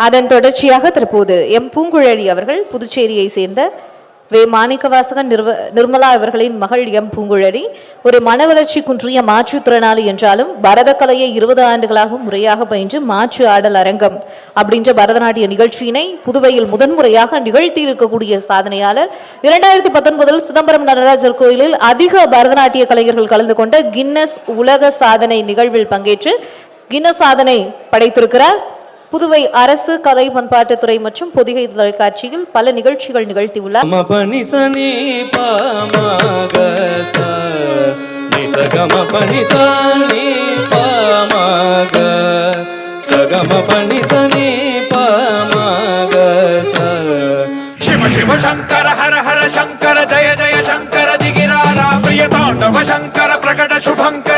அதன் தொடர்ச்சியாக தற்போது எம் பூங்குழலி அவர்கள் புதுச்சேரியை சேர்ந்த வே மாணிக்கவாசகன் நிர்வ நிர்மலா அவர்களின் மகள் எம் பூங்குழலி ஒரு மன வளர்ச்சி குன்றிய மாற்றுத்திறனாளி என்றாலும் பரதக்கலையை இருபது ஆண்டுகளாக முறையாக பயின்று மாற்று ஆடல் அரங்கம் அப்படின்ற பரதநாட்டிய நிகழ்ச்சியினை புதுவையில் முதன்முறையாக நிகழ்த்தி இருக்கக்கூடிய சாதனையாளர் இரண்டாயிரத்தி பத்தொன்பதில் சிதம்பரம் நடராஜர் கோயிலில் அதிக பரதநாட்டிய கலைஞர்கள் கலந்து கொண்ட கின்னஸ் உலக சாதனை நிகழ்வில் பங்கேற்று கின்னஸ் சாதனை படைத்திருக்கிறார். புதுவை அரசு கலை பண்பாட்டுத்துறை மற்றும் பொதிகை தொலைக்காட்சியில் பல நிகழ்ச்சிகள் நிகழ்த்தியுள்ளார் சகம பணி சனி பாமாக சிவ சிவ சங்கர ஹர ஹர சங்கர ஜய ஜய சங்கர திகிராரா. பிரிய தாண்டவ சங்கர பிரகட சுபங்கர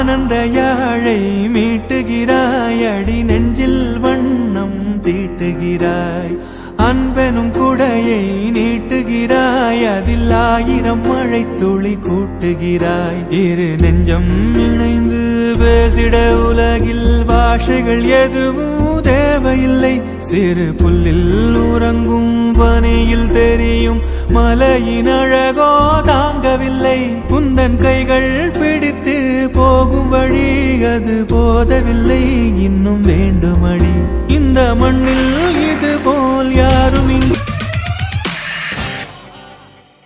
ஆனந்த யாழை மீட்டுகிறாய். அடி நெஞ்சில் வண்ணம் தீட்டுகிறாய். அன்பெனும் குடையை நீட்டுகிறாய். அதில் ஆயிரம் மழை துளி கூட்டுகிறாய். இரு நெஞ்சம் இணைந்து பேசிட உலகில் பாஷைகள் எதுவும் தேவையில்லை. சிறு புல்லில் உறங்கும் பனியில் தெரியும். மலையின் அழகோ தாங்கவில்லை குந்தன் கைகள் பிடித்து போகும் வழி அது போதவில்லை. இன்னும் வேண்டுமடி. இந்த மண்ணில்